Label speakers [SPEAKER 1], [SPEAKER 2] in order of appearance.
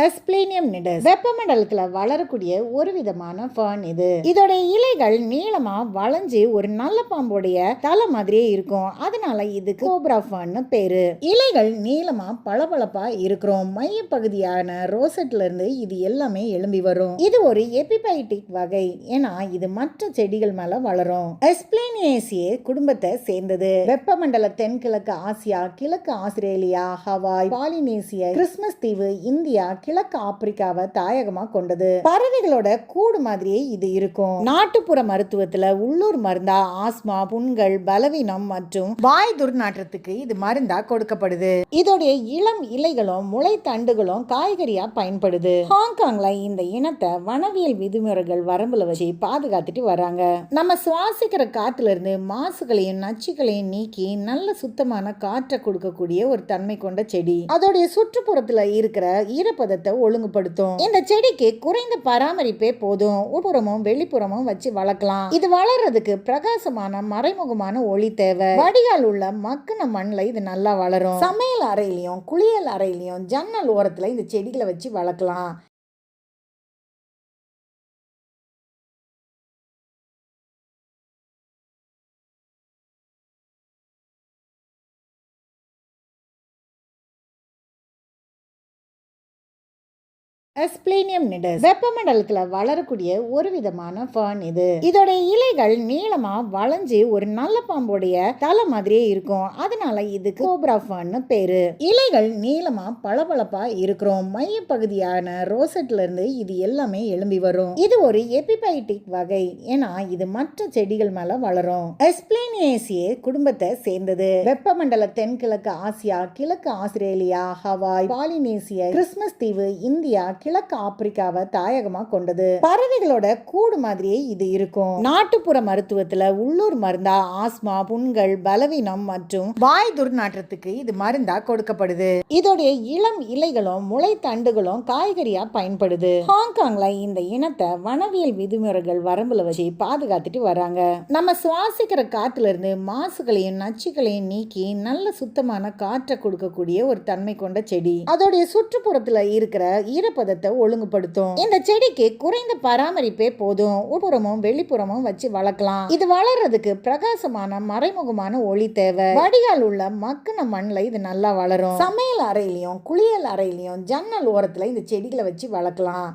[SPEAKER 1] எஸ்பிளேனியம் நிடஸ் வெப்பமண்டலத்தில் வளரக்கூடிய ஒரு விதமான ஃபர்ன் இது. இதோட இலைகள் நீளமா வளைஞ்சு ஒரு நல்ல பாம்போடைய தலை மாதிரியே இருக்கும். அதனால இதுக்கு கோப்ரா ஃபர்ன்னு பேரு. இலைகள் நீளமா பளபளப்பா இருக்கிறோம். மைய பகுதியான ரோசட்ல இருந்து இது எல்லாமே எழும்பி வரும். இது ஒரு எபிபைட்டிக் வகை. ஏன்னா இது மற்ற செடிகள் மேல வளரும். எஸ்பிளேனியேசியே குடும்பத்தை சேர்ந்தது. வெப்பமண்டல தென்கிழக்கு ஆசியா கிழக்கு ஆஸ்திரேலியா ஹவாய் பாலினேசியா கிறிஸ்மஸ் தீவு இந்தியா கிழக்கு ஆப்பிரிக்காவை தாயகமா கொண்டது. பறவைகளோட கூடு மாதிரியே இது இருக்கும். நாட்டுப்புற மருத்துவத்துல உள்ளூர் மருந்தா ஆஸ்மா புண்கள் பலவீனம் மற்றும் வாய் துர்நாற்றத்துக்கு இது மருந்தா கொடுக்கப்படுது. இதோடைய இளம் இலைகளும் முளை தண்டுகளும் காய்கறியா பயன்படுது. ஹாங்காங்ல இந்த இனத்தை வனவியல் விதிமுறைகள் வரம்புல வச்சு பாதுகாத்துட்டு வராங்க. நம்ம சுவாசிக்கிற காத்துல இருந்து மாசுகளையும் நச்சுகளையும் நீக்கி நல்ல சுத்தமான காற்றை கொடுக்கக்கூடிய ஒரு தன்மை கொண்ட செடி. அதோடைய சுற்றுப்புறத்துல இருக்கிற ஈரப்பதத்தை ஒழுங்குபடுத்தும். இந்த செடிக்கு குறைந்த பராமரிப்பே போதும். உட்புறமும் வெளிப்புறமும் வச்சு வளர்க்கலாம். இது வளர்றதுக்கு பிரகாசமான மறைமுகமான ஒளி தேவை. வடிகால் உள்ள மக்குன மண்ணில் இது நல்லா வளரும். சமையல் அறையிலையும் குளியல் அறையிலையும் ஜன்னல் ஓரத்துல இந்த செடிகளை வச்சு வளர்க்கலாம். எஸ்பிளேனியம் நிடஸ் வெப்பமண்டலத்தில் வளரக்கூடிய ஒரு விதமான ஃபர்ன் இது. இதோடைய இலைகள் நீளமாக வளைஞ்சு ஒரு நல்ல பாம்போடைய தலை மாதிரியே இருக்கும். அதனால இதுக்கு கோப்ரா ஃபர்ன்னு பேரு. இலைகள் நீளமாக பளபளப்பாக இருக்கிறோம். மையப்பகுதியான ரோசட்ல இருந்து இது எல்லாமே எழும்பி வரும். இது ஒரு எபிபைட்டிக் வகை. ஏன்னா இது மற்ற செடிகள் மேல வளரும். எஸ்பிளேனியேசியே குடும்பத்தை சேர்ந்தது. வெப்பமண்டல தென்கிழக்கு ஆசியா கிழக்கு ஆஸ்திரேலியா ஹவாய் பாலினேசியா கிறிஸ்மஸ் தீவு இந்தியா கிழக்கு ஆப்பிரிக்காவை தாயகமா கொண்டது. பறவைகளோட கூடு மாதிரியே இது இருக்கும். நாட்டுப்புற மருத்துவத்துல உள்ளூர் மருந்தா ஆஸ்மா புண்கள் பலவீனம் மற்றும் வாய் துர்நாற்றத்துக்கு இது மருந்தா கொடுக்கப்படுது. இதோடைய இளம் இலைகளும் முளை தண்டுகளும் காய்கறியா பயன்படுது. ஹாங்காங்ல இந்த இனத்தை வனவியல் விதிமுறைகள் வரம்புல வச்சு பாதுகாத்துட்டு வராங்க. நம்ம சுவாசிக்கிற காத்துல இருந்து மாசுகளையும் நச்சுகளையும் நீக்கி நல்ல சுத்தமான காற்றை கொடுக்கக்கூடிய ஒரு தன்மை கொண்ட செடி. அதோடைய சுற்றுப்புறத்துல இருக்கிற ஈரப்பத நிர்வாகத்தை ஒழுங்குபடுத்தும். இந்த செடிக்கு குறைந்த பராமரிப்பே போதும். உட்புறமும் வெளிப்புறமும் வச்சு வளர்க்கலாம். இது வளர்றதுக்கு பிரகாசமான மறைமுகமான ஒளி தேவை. வடிகால் உள்ள மக்குன மண்ணில் இது நல்லா வளரும். சமையல் அறையிலையும் குளியல் அறையிலையும் ஜன்னல் ஓரத்துல இந்த செடிகளை வச்சு வளர்க்கலாம்.